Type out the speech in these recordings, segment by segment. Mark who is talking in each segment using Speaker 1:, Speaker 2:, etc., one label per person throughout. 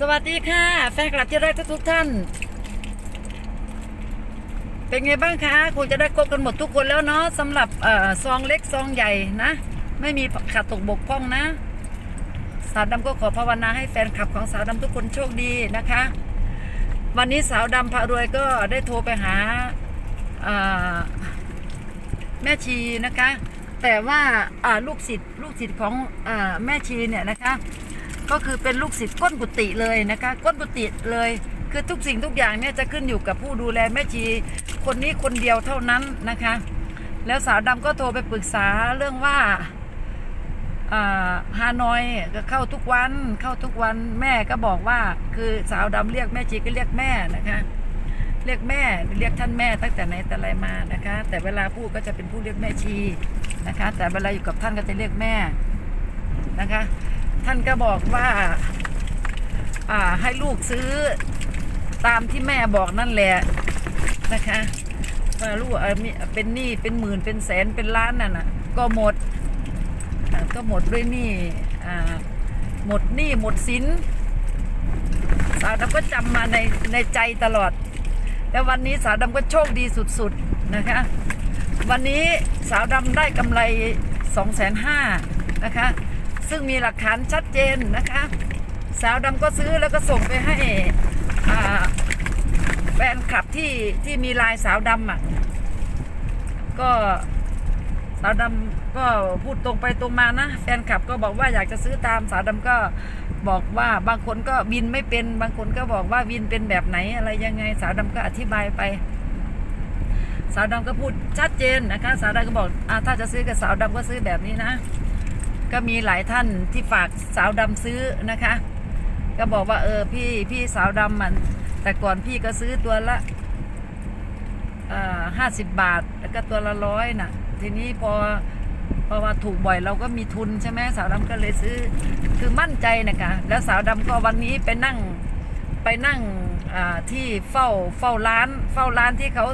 Speaker 1: สวัสดีค่ะ แฟนคลับที่รักทุกท่าน เป็นไงบ้างคะคงจะได้ครบกันหมดทุกคนแล้วเนาะสำหรับอซองเล็กซองใหญ่นะ ไม่มีขาดตกบกพร่องนะ สาวดำก็ขอภาวนาให้แฟนคลับของสาวดำทุกคนโชคดีนะคะ วันนี้สาวดำพารวยก็ได้โทรไปหาแม่ชีนะคะ แต่ว่าลูกศิษย์ลูกศิษย์ของอแม่ชีเนี่ยนะคะ ก็คือเป็นลูกศิษย์ก้นกุฏิเลยนะคะ ก้นกุฏิเลย คือทุกสิ่งทุกอย่างเนี่ยจะขึ้นอยู่กับผู้ดูแลแม่ชีคนนี้คนเดียวเท่านั้นนะคะ แล้วสาวดำก็โทรไปปรึกษาเรื่องว่าอ่าฮานอยก็เข้าทุกวันเข้าทุกวันแม่ก็บอกว่าคือสาวดำเรียกแม่ชีก็เรียกแม่นะคะเรียกแม่เรียกท่านแม่ตั้งแต่ไหนแต่ไรมานะคะ แต่เวลาพูดก็จะเป็นผู้เรียกแม่ชีนะคะ แต่เวลาอยู่กับท่านก็จะเรียกแม่นะคะ ท่านก็บอกว่า อ่าให้ลูกซื้อตามที่แม่บอกนั่นแหละนะคะว่าลูกเออมีเป็นหนี้เป็นหมื่นเป็นแสนเป็นล้านน่ะนะก็หมดก็หมดด้วยหนี้อ่าหมดหนี้หมดสินสาวดำก็จำมาในในใจตลอดแล้ววันนี้สาวดำก็โชคดีสุดๆนะคะ วันนี้สาวดำได้กำไร2องแสนห้านะคะ ซึ่งมีหลักฐานชัดเจนนะคะ สาวดำก็ซื้อแล้วก็ส่งไปให้แฟนคลับที่ที่มีลายสาวดำอะก็สาวดำก็พูดตรงไปตรงมานะ แฟนคลับก็บอกว่าอยากจะซื้อตามสาวดำก็บอกว่าบางคนก็วินไม่เป็น บางคนก็บอกว่าวินเป็นแบบไหนอะไรยังไง สาวดำก็อธิบายไปสาวดำก็พูดชัดเจนนะคะ สาวดำก็บอกอถ้าจะซื้อกับสาวดำก็ซื้อแบบนี้นะ ก็มีหลายท่านที่ฝากสาวดำซื้อนะคะ ก็บอกว่าเออพี่พี่สาวดำมัน แต่ก่อนพี่ก็ซื้อตัวละห้าสิบบาท แล้วก็ตัวละร้อยน่ะ ทีนี้พอพอมาถูกบ่อยเราก็มีทุนใช่ไหมสาวดำก็เลยซื้อคือมั่นใจนะคะแล้วสาวดำก็วันนี้ไปนั่งไปนั่งที่เฝ้าเฝ้าร้าน เฝ้าร้านที่เขา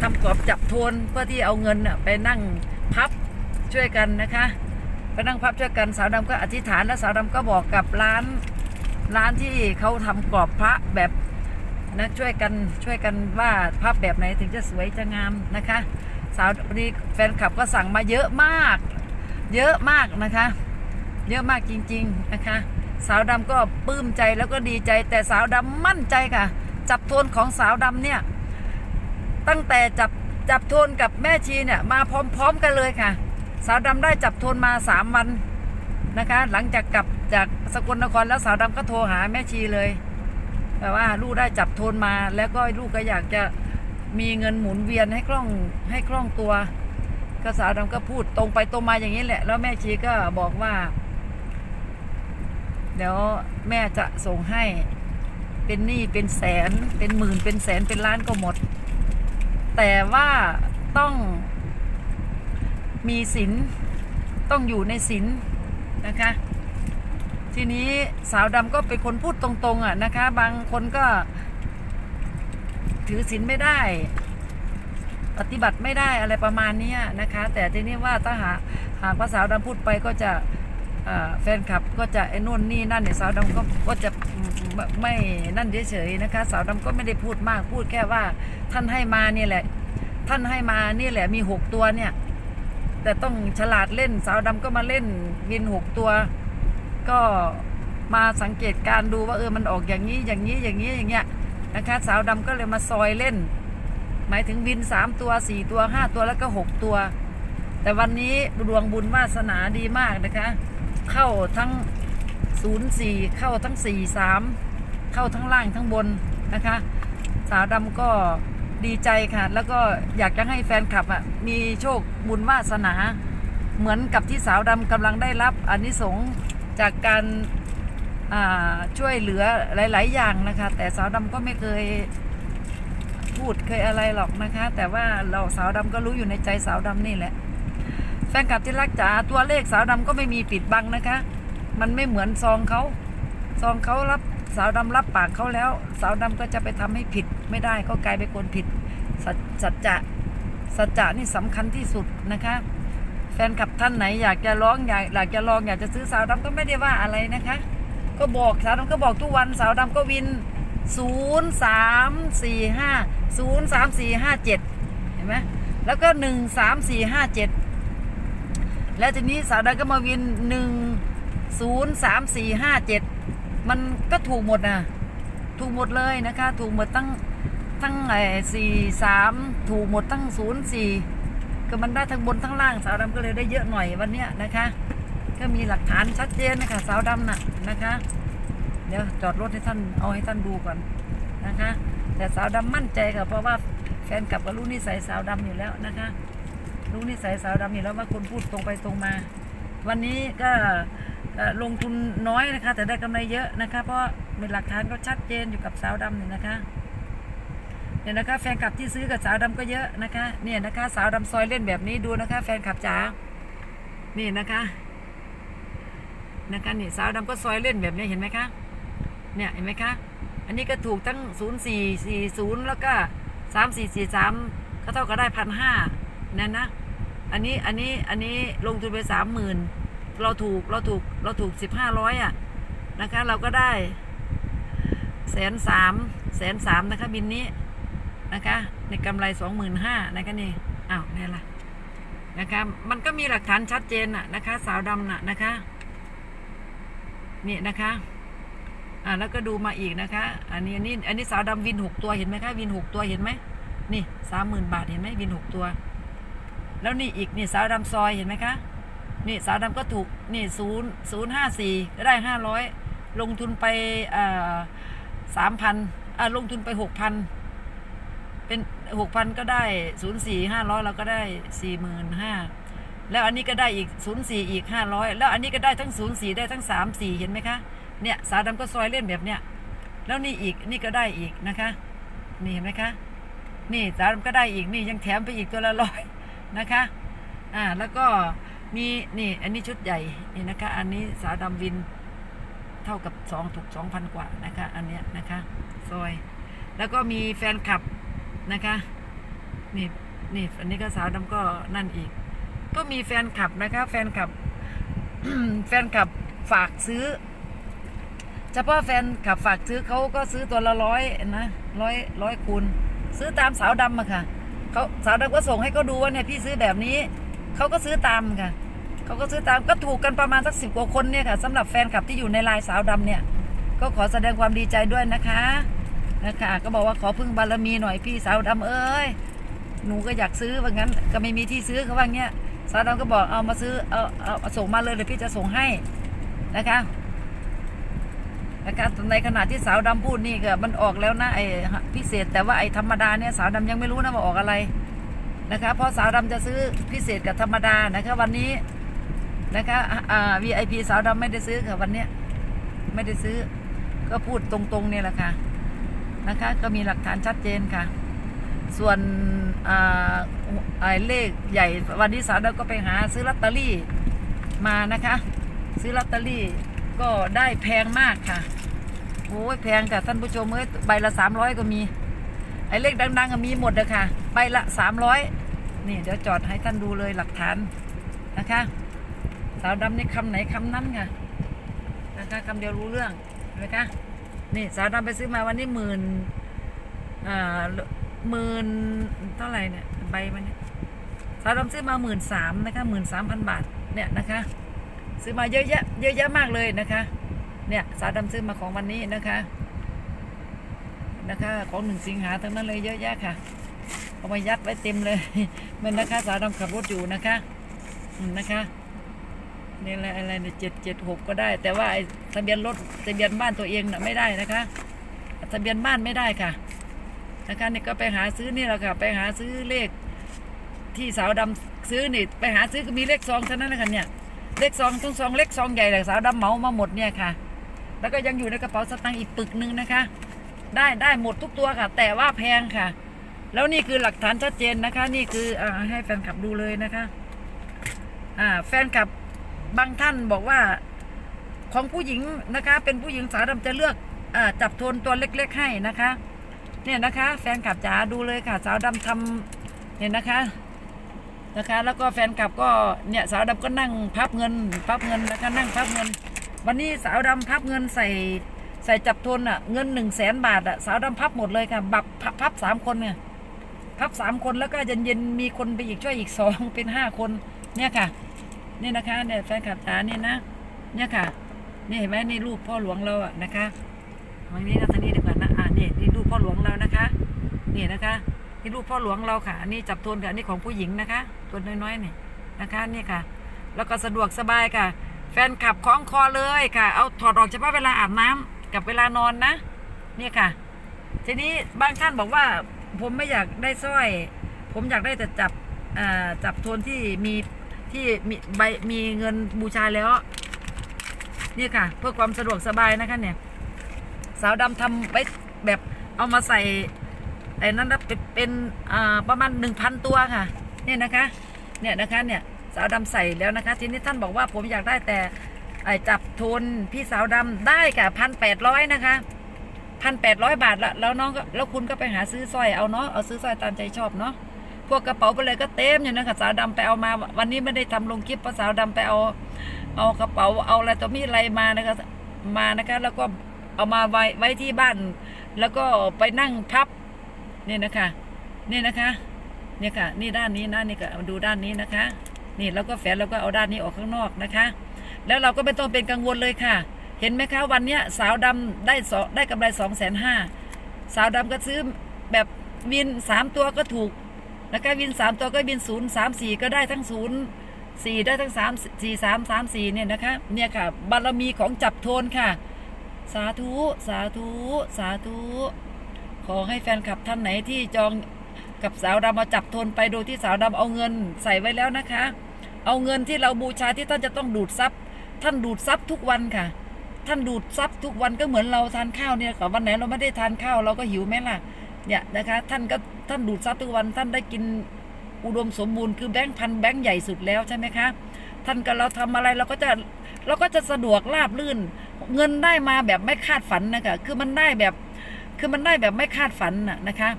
Speaker 1: ทำกรอบจับโทนเพื่อที่เอาเงินน่ะไปนั่งพับช่วยกันนะคะ ไปนั่งพับช่วยกันสาวดำก็อธิษฐานแล้วสาวดำก็บอกกับร้านร้านที่เขาทำกรอบพระแบบนะช่วยกันช่วยกันว่าภาพแบบไหนถึงจะสวยจะงามนะคะ สาวนี้แฟนคลับก็สั่งมาเยอะมาก เยอะมากนะคะ เยอะมากจริง ๆนะคะ สาวดำก็ปลื้มใจแล้วก็ดีใจ แต่สาวดำมั่นใจค่ะ จับโทนของสาวดำเนี่ย ตั้งแต่จับจับโทนกับแม่ชีเนี่ยมาพร้อม ๆ กันเลยค่ะ สาวดำได้จับโทนมาสามวันนะคะ หลังจากกลับจากสกลนครแล้วสาวดำก็โทรหาแม่ชีเลยแต่ว่าลูกได้จับโทนมา แล้วก็ลูกก็อยากจะมีเงินหมุนเวียนให้คล่องให้คล่องตัวก็สาวดำก็พูดตรงไปตรงมาอย่างนี้แหละ แล้วแม่ชีก็บอกว่า เดี๋ยวแม่จะส่งให้เป็นหนี้เป็นแสนเป็นหมื่นเป็นแสนเป็นล้านก็หมด แต่ว่าต้อง มีศีลต้องอยู่ในศีลนะคะ ทีนี้สาวดำก็เป็นคนพูดตรงๆอะนะคะ บางคนก็ถือศีลไม่ได้ ปฏิบัติไม่ได้อะไรประมาณนี้นะคะ แต่ทีนี้ว่าถ้าหากหากว่าสาวดำพูดไปก็จะแฟนคลับก็จะไอ้นู่นนี่นั่นเนี่ยสาวดำก็ก็จะไม่ไม่นั่นเฉยๆนะคะ สาวดำก็ไม่ได้พูดมากพูดแค่ว่าท่านให้มาเนี่ยแหละ ท่านให้มานี่แหละมีหกตัวเนี่ย แต่ต้องฉลาดเล่นสาวดำก็มาเล่นวินหกตัว ก็มาสังเกตการดูว่าเออมันออกอย่างนี้อย่างนี้อย่างนี้อย่างเงี้ยนะคะสาวดำก็เลยมาซอยเล่น หมายถึงวินสามตัวสี่ตัวห้าตัวแล้วก็หกตัว แต่วันนี้ดวงบุญวาสนาดีมากนะคะ เข้าทั้งศูนย์สี่เข้าทั้งสี่สามเข้าทั้งล่างทั้งบนนะคะ สาวดำก็ ดีใจค่ะ แล้วก็อยากจะให้แฟนคลับอะมีโชคบุญวาสนา เหมือนกับที่สาวดำกำลังได้รับอานิสงส์จากการช่วยเหลือหลาย ๆ อย่างนะคะ แต่สาวดำก็ไม่เคยพูดเคยอะไรหรอกนะคะ แต่ว่าเราสาวดำก็รู้อยู่ในใจสาวดำนี่แหละ แฟนคลับที่รักจ๋าตัวเลขสาวดำก็ไม่มีปิดบังนะคะ มันไม่เหมือนซองเขาซองเขารับ สาวดำรับปากเขาแล้ว สาวดำก็จะไปทำให้ผิดไม่ได้ก็กลายเป็นคนผิดสัจจะสัจจะนี่สำคัญที่สุดนะคะ แฟนคลับท่านไหนอยากจะร้องอยากอยากจะลองอยากจะซื้อสาวดำก็ไม่ได้ว่าอะไรนะคะ ก็บอกสาวดำก็บอกทุกวันสาวดำก็วินศูนย์สามสี่ห้าศูนย์สามสี่ห้าเจ็ดเห็นไหมแล้วก็หนึ่งสามสี่ห้าเจ็ดแล้วทีนี้สาวดำก็มาวินหนึ่งศูนย์สา มันก็ถูกหมดนะถูกหมดเลยนะคะ ถูกหมดตั้งตั้งไอ้สี่สามถูกหมดตั้งศูนย์สี่ก็มันได้ทั้งบนทั้งล่างสาวดำก็เลยได้เยอะหน่อยวันเนี้ยนะคะ ก็มีหลักฐานชัดเจนนะคะสาวดำน่ะนะคะ เดี๋ยวจอดรถให้ท่านเอาให้ท่านดูก่อนนะคะ แต่สาวดำมั่นใจค่ะเพราะว่าแฟนกลับก็รู้นิสัยสาวดำอยู่แล้วนะคะรู้นิสัยสาวดำอยู่แล้วว่าคนพูดตรงไปตรงมา วันนี้ก็ ลงทุนน้อยนะคะ แต่ได้กำไรเยอะนะคะ เพราะมีหลักฐานก็ชัดเจนอยู่กับสาวดำนี่นะคะเนี่ยนะคะ แฟนคลับที่ซื้อกับสาวดำก็เยอะนะคะ เนี่ยนะคะ สาวดำซอยเล่นแบบนี้ดูนะคะ แฟนคลับจ๋านี่นะคะนะคะนี่สาวดำก็ซอยเล่นแบบนี้เห็นไหมคะเนี่ยเห็นไหมคะอันนี้ก็ถูกทั้ง 0 4 4 0 แล้วก็ 3 4 4 3 ก็เท่ากับได้พันห้านั่นนะ อันนี้ อันนี้ อันนี้ลงทุนไปสามหมื่น เราถูกเราถูกเราถูกสิบห้าร้อยอะนะคะ เราก็ได้แสนสามแสนสามนะคะบินนี้นะคะ ในกำไรสองหมื่นห้านะคะนี่อ้าวนี่ละนะคะมันก็มีหลักฐานชัดเจนน่ะนะคะ สาวดำน่ะนะคะนี่นะคะอ่าแล้วก็ดูมาอีกนะคะ อันนี้อันนี้อันนี้สาวดำวินหกตัวเห็นไหมคะวินหกตัวเห็นไหมนี่สามหมื่นบาทเห็นไหมวินหกตัว แล้วนี่อีกนี่สาวดำซอยเห็นไหมคะ นี่สาวดำก็ถูกนี่ศูนย์ศูนย์ห้าสี่ก็ได้ห้าร้อยลงทุนไปสามพันอ่าลงทุนไปหกพันเป็นหกพันก็ได้ศูนย์สี่ห้าร้อยเราก็ได้สี่หมื่นห้าแล้วอันนี้ก็ได้อีกศูนย์สี่อีกห้าร้อยแล้วอันนี้ก็ได้ทั้งศูนย์สี่ได้ทั้งสามสี่เห็นไหมคะเนี่ยสาวดำก็ซอยเล่นแบบเนี้ยแล้วนี่อีกนี่ก็ได้อีกนะคะนี่เห็นไหมคะนี่สาวดำก็ได้อีกนี่ยังแถมไปอีกตัวละร้อยนะคะอ่าแล้วก็ มีนี่ อันนี้ชุดใหญ่นี่นะคะ อันนี้สาวดำวินเท่ากับสองถูกสองพันกว่านะคะ อันเนี้ยนะคะซอย แล้วก็มีแฟนคลับนะคะนี่นี่อันนี้ก็สาวดำก็นั่นอีก ก็มีแฟนคลับนะคะ แฟนคลับแฟนคลับฝากซื้อเฉพาะแฟนขับฝากซื้อเขาก็ซื้อตัวละร้อยนะร้อยร้อยคูณซื้อตามสาวดำอะค่ะเขาสาวดำก็ส่งให้เขาดูว่าเนี่ยพี่ซื้อแบบนี้ เขาก็ซื้อตามค่ะเขาก็ซื้อตามก็ถูกกันประมาณสักสิบกว่าคนเนี่ยค่ะสำหรับแฟนคลับที่อยู่ในลน์สาวดำเนี่ย ก็ขอแสดงความดีใจด้วยนะคะนะคะก็บอกว่าขอพึ่งบารมีหน่อยพี่สาวดำเอ้ยหนูก็อยากซื้อว่างั้นก็ไม่มีที่ซื้อเขาว่างี้สาวดำก็บอกเอามาซื้อเอาเอาเอส่งมาเลยเดี๋ยวพี่จะส่งให้นะคะนะครับในขณะที่สาวดำพูดนี่ก็มันออกแล้วนะไอ้พิเศษ แต่ว่าไอ้ธรรมดาเนี่ยสาวดำยังไม่รู้นะว่าออกอะไร นะคะเพราะสาวดำจะซื้อพิเศษกับธรรมดานะคะวันนี้นะคะอ่า VIP สาวดำไม่ได้ซื้อค่ะวันเนี้ยไม่ได้ซื้อ ก็พูดตรงๆเนี่ยแหละค่ะนะคะ ก็มีหลักฐานชัดเจนค่ะ ส่วนอ่าเลขใหญ่วันนี้สาวดำก็ไปหาซื้อลอตเตอรี่มานะคะ ซื้อลอตเตอรี่ก็ได้แพงมากค่ะโอ้ยแพงค่ะท่านผู้ชมเอ้ยใบละสามร้อยก็มี ไอ้เลขดังๆมีหมดเลยค่ะใบละสามร้อยนี่เดี๋ยวจอดให้ท่านดูเลยหลักฐานนะคะ สาวดำนี่คำไหนคำนั้นค่ะนะคะคำเดียวรู้เรื่องนะคะนี่สาวดำไปซื้อมาวันนี้หมื่นอ่าหมื่นเท่าไหร่เนี่ยใบมันเนี่ยสาวดำซื้อมาหมื่นสามนะคะหมื่นสามพันบาทเนี่ยนะคะ ซื้อมาเยอะแยะเยอะแยะมากเลยนะคะ เนี่ยสาวดำซื้อมาของวันนี้นะคะ นะคะ ของหนึ่งสิงหาทั้งนั้นเลยเยอะแยะค่ะ เอามายัดไว้เต็มเลยเมันนะคะสาวดำขับรถอยู่นะคะอืมนะคะนี่อะไรอะไรเนี่ยเจ็ดเจ็ดหกก็ได้ แต่ว่าไอ้ทะเบียนรถทะเบียนบ้านตัวเองน่ะไม่ได้นะคะทะเบียนบ้านไม่ได้ค่ะนะคะนี่ก็ไปหาซื้อนี่แหละค่ะ ไปหาซื้อเลข ที่สาวดำซื้อนี่ไปหาซื้อก็มีเลขซองเท่านั้นแหละค่ะเนี่ยเลขซองทั้งซองเล็กซองใหญ่เลยสาวดำเหมามาหมดเนี่ยค่ะ แล้วก็ยังอยู่ในกระเป๋าสตางค์อีกปึกหนึ่งนะคะ ได้ได้หมดทุกตัวค่ะ แต่ว่าแพงค่ะ แล้วนี่คือหลักฐานชัดเจนนะคะ นี่คืออให้แฟนคลับดูเลยนะคะ อ่า แฟนคลับบางท่านบอกว่า ของผู้หญิงนะคะ เป็นผู้หญิงสาวดำจะเลือกอจับโทนตัวเล็ก ๆ ให้นะคะ เนี่ยนะคะ แฟนคลับจ๋าดูเลยค่ะ สาวดำทำเนี่ยนะคะนะคะ แล้วก็แฟนคลับก็เนี่ยสาวดำก็นั่งพับเงิน พับเงินนะคะนั่งพับเงิน วันนี้สาวดำพับเงินใส่ ใส่จับทนอะเงินหนึ่งแสนบาทอะสาวดำพับหมดเลยค่ะ บับพับสามคนเนี่ยพับสามคนแล้วก็เย็นเย็นมีคนไปอีกช่วยอีกสองเป็นห้าคน เนี่ยค่ะ นี่นะคะเนี่ยแฟนคลับจ๋านี่นะ เนี่ยค่ะ นี่เห็นไหมนี่รูปพ่อหลวงเราอะนะคะทางนี้นะทางนี้ดีกว่านะอ่านี่นี่รูปพ่อหลวงเรานะคะนี่นะคะนี่รูปพ่อหลวงเราค่ะอันนี่จับโทนค่ะนี่ของผู้หญิงนะคะตัวน้อยๆนี่นะคะนี่ค่ะ แล้วก็สะดวกสบายค่ะ แฟนขับคล้องคอเลยค่ะ เอาถอดออกเฉพาะเวลาอาบน้ำ กับเวลานอนนะนี่ค่ะ ทีนี้บางท่านบอกว่าผมไม่อยากได้สร้อย ผมอยากได้แต่จับจับโทนที่มีที่มีใบมีเงินบูชาแล้วนี่ค่ะ เพื่อความสะดวกสบายนะคะเนี่ย สาวดำทำไว้แบบเอามาใส่ไอ้นั้นเป็นปนประมาณหนึ่งพันตัวค่ะ เนี่ยนะคะ เนี่ยนะคะเนี่ยสาวดำใส่แล้วนะคะ ทีนี้ท่านบอกว่าผมอยากได้แต่ จับโทนพี่สาวดำได้ค่ะพันแปดร้อยนะคะพันแปดร้อยบาทละแล้วน้องก็แล้วคุณก็ไปหาซื้อสร้อยเอาเนาะเอาซื้อสร้อยตามใจชอบเนาะพวกกระเป๋าไปเลยก็เต็มอยู่นะคะสาวดำไปเอามา วันนี้ไม่ได้ทำลงคลิปเพราะสาวดำไปเอา เอากระเป๋าเอาอะไรตัวมีอะไรมานะคะมานะคะ แล้วก็เอามาไว้ไว้ที่บ้าน แล้วก็ไปนั่งพับนี่นะคะนี่นะคะเนี่ยค่ะ นี่ด้านนี้นะนี่ก็ดูด้านนี้นะคะ นี่แล้วก็แฝนแล้วก็เอาด้านนี้ออกข้างนอกนะคะ แล้วเราก็ไม่ต้องเป็นกังวลเลยค่ะ เห็นไหมคะวันเนี้ยสาวดำได้สอได้กำไรสองแสนห้าสาวดำก็ซื้อแบบวินสามตัวก็ถูกแล้วก็วินสามตัวก็วินศูนย์สามสี่ก็ได้ทั้งศูนย์สี่ได้ทั้งสามสี่สามสามสี่เนี่ยนะคะเนี่ยค่ะบารมีของจับโทนค่ะ สาธุสาธุสาธุขอให้แฟนคลับท่านไหนที่จองกับสาวดำมาจับโทนไปโดยที่สาวดำเอาเงินใส่ไว้แล้วนะคะ เอาเงินที่เราบูชาที่ท่านจะต้องดูดซับ ท่านดูดซับทุกวันค่ะ ท่านดูดซับทุกวันก็เหมือนเราทานข้าวเนี่ยค่ะวันไหนเราไม่ได้ทานข้าวเราก็หิวไหมล่ะเนี่ยนะคะ ท่านก็ท่านดูดซับทุกวันท่านได้กินอุดมสมบูรณ์คือแบงค์พันแบงค์ใหญ่สุดแล้วใช่ไหมคะท่านก็เราทำอะไรเราก็จะเราก็จะสะดวกราบลื่น เงินได้มาแบบไม่คาดฝันนะคะคือมันได้แบบคือมันได้แบบไม่คาดฝันน่ะนะคะ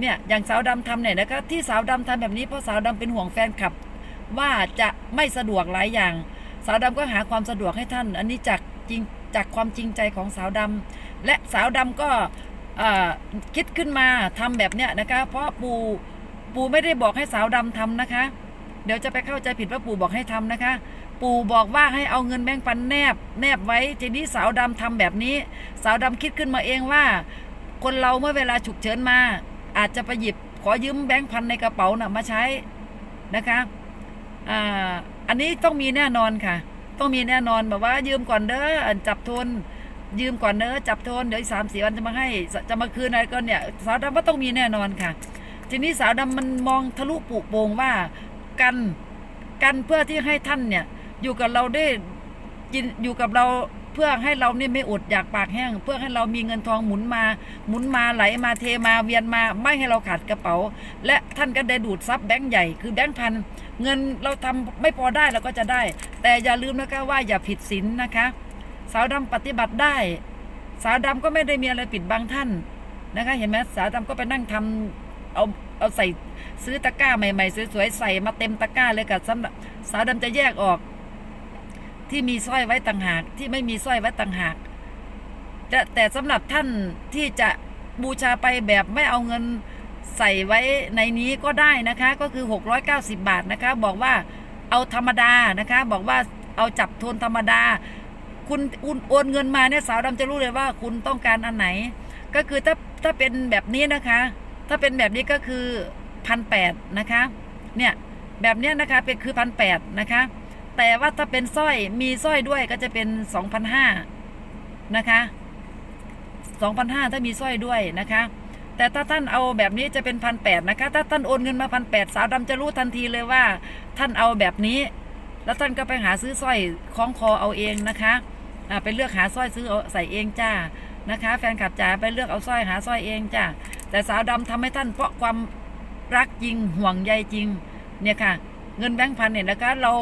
Speaker 1: เนี่ยอย่างสาวดำทำเนี่ยนะคะที่สาวดำทำแบบนี้เพราะสาวดำเป็นห่วงแฟนคลับ ว่าจะไม่สะดวกหลายอย่าง สาวดำก็หาความสะดวกให้ท่าน อันนี้จากจริงจากความจริงใจของสาวดำและสาวดำก็คิดขึ้นมาทำแบบเนี้ยนะคะ เพราะปู่ปู่ไม่ได้บอกให้สาวดำทำนะคะ เดี๋ยวจะไปเข้าใจผิดว่าปู่บอกให้ทำนะคะ ปู่บอกว่าให้เอาเงินแบงค์พันแนบ แนบไว้ทีนี้สาวดำทำแบบนี้ สาวดำคิดขึ้นมาเองว่า คนเราเมื่อเวลาฉุกเฉินมา อาจจะไปหยิบขอยืมแบงค์พันในกระเป๋าน่ะมาใช้นะคะอ่า อันนี้ต้องมีแน่นอนค่ะ ต้องมีแน่นอนแบบว่า ยืมก่อนเด้อจับโทนยืมก่อนเด้อจับโทนเดี๋ยวสามสี่วันจะมาให้จะมาคืนอะไรก็เนี่ยสาวดำว่าต้องมีแน่นอนค่ะ ทีนี้สาวดำมันมองทะลุปลูกโป่งว่ากันกันเพื่อที่ให้ท่านเนี่ย อยู่กับเราได้กินอยู่กับเราเพื่อให้เราเนี่ยไม่อดอยากปากแห้ง เพื่อให้เรามีเงินทองหมุนมา หมุนมาไหลมาเทมาเวียนมา ไม่ให้เราขาดกระเป๋า และท่านก็ได้ดูดซับแบงค์ใหญ่คือแบงค์พัน เงินเราทำไม่พอได้เราก็จะได้ แต่อย่าลืมนะคะว่าอย่าผิดศีลนะคะ สาวดำปฏิบัติได้ สาวดำก็ไม่ได้มีอะไรปิดบังท่านนะคะ เห็นไหมสาวดำก็ไปนั่งทำเอาเอาใส่ซื้อตะกร้าใหม่ๆสวยๆใส่มาเต็มตะกร้าเลยกับสำหรับสาวดำจะแยกออก ที่มีสร้อยไว้ต่างหาก ที่ไม่มีสร้อยไว้ต่างหากแต่แต่สำหรับท่านที่จะบูชาไปแบบไม่เอาเงิน ใส่ไว้ในนี้ก็ได้นะคะ ก็คือ 690 บาทนะคะ บอกว่าเอาธรรมดานะคะ บอกว่าเอาจับโทนธรรมดา คุณคุณโอนเงินมาเนี่ยสาวดำจะรู้เลยว่าคุณต้องการอันไหน ก็คือถ้าถ้าเป็นแบบนี้นะคะ ถ้าเป็นแบบนี้ก็คือพันแปดนะคะ เนี่ยแบบเนี้ยนะคะเป็นคือพันแปดนะคะ แต่ว่าถ้าเป็นสร้อยมีสร้อยด้วยก็จะเป็นสองพันห้านะคะสองพันห้าถ้ามีสร้อยด้วยนะคะ แต่ถ้าท่านเอาแบบนี้จะเป็นพันแปดนะคะ ถ้าท่านโอนเงินมาพันแปดสาวดำจะรู้ทันทีเลยว่า ท่านเอาแบบนี้ แล้วท่านก็ไปหาซื้อสร้อยคล้องคอเอาเองนะคะอ่าไปเลือกหาสร้อยซื้อเอาใส่เองจ้านะคะ แฟนคลับจ๋าไปเลือกเอาสร้อยหาสร้อยเองจ้าแต่สาวดำทำให้ท่านเพราะความรักจริงห่วงใยจริงเนี่ยค่ะเงินแบงค์พันเนี่ยนะคะเรา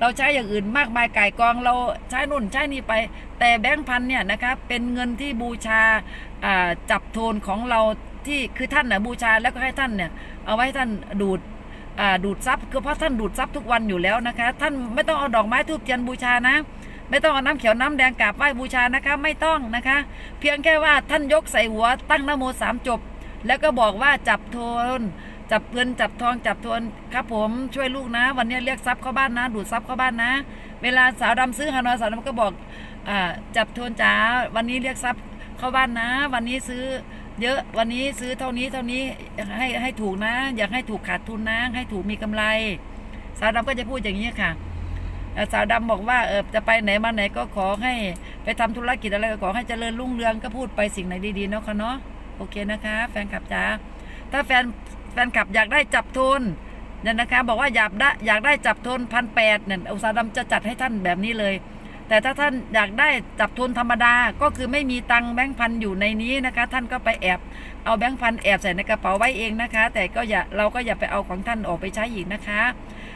Speaker 1: เราใช้อย่างอื่นมากมายก่ายกองเราใช้นู่นใช้นี่ไป แต่แบงค์พันเนี่ยนะคะเป็นเงินที่บูชาจับโทนของเรา ที่คือท่านนะบูชาแล้วก็ให้ท่านเนี่ยเอาไว้ให้ท่านดูดดูดซับคือเพราะท่านดูดซับทุกวันอยู่แล้วนะคะ ท่านไม่ต้องเอาดอกไม้ทูบเทียนบูชานะ ไม่ต้องเอาน้ำเขียวน้ำแดงกราบไหว้บูชานะคะ ไม่ต้องนะคะ เพียงแค่ว่าท่านยกใส่หัวตั้งนโมสามจบ แล้วก็บอกว่าจับโทนจับเงินจับทองจับโทนครับผมช่วยลูกนะ วันนี้เรียกทรัพย์เข้าบ้านนะ ดูดทรัพย์เข้าบ้านนะ เวลาสาวดำซื้อฮานอยสาวดำก็บอกอจับโทนจ๋าวันนี้เรียกทรัพย์เข้าบ้านนะ วันนี้ซื้อ เยอะวันนี้ซื้อเท่านี้เท่านี้ให้ให้ถูกนะ อยากให้ถูกขาดทุนนะให้ถูกมีกำไร สาวดำก็จะพูดอย่างนี้ค่ะสาวดำบอกว่าเออจะไปไหนมาไหนก็ขอให้ไปทำธุรกิจอะไรก็ขอให้เจริญรุ่งเรืองก็พูดไปสิ่งไหนดีๆเนาะค่ะเนาะโอเคนะคะ แฟนคลับจ๋าถ้าแฟนแฟนคลับอยากได้จับทุนเนี่ยนะคะ บอกว่าอยากได้อยากได้จับทุนพันแปดเนี่ยอุตสาหดำจะจัดให้ท่านแบบนี้เลย แต่ถ้าท่านอยากได้จับทุนธรรมดาก็คือไม่มีตังแบงค์พันอยู่ในนี้นะคะ ท่านก็ไปแอบเอาแบงค์พันแอบใส่ในกระเป๋าไว้เองนะคะ แต่ก็อย่าเราก็อย่าไปเอาของท่านออกไปใช้อีกนะคะ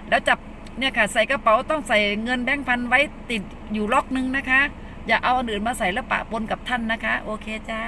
Speaker 1: แล้วจับเนี่ยค่ะใส่กระเป๋าต้องใส่เงินแบงค์พันไว้ติดอยู่ล็อกนึงนะคะ อย่าเอาอันอื่นมาใส่แล้วปะปนกับท่านนะคะ โอเคจ้า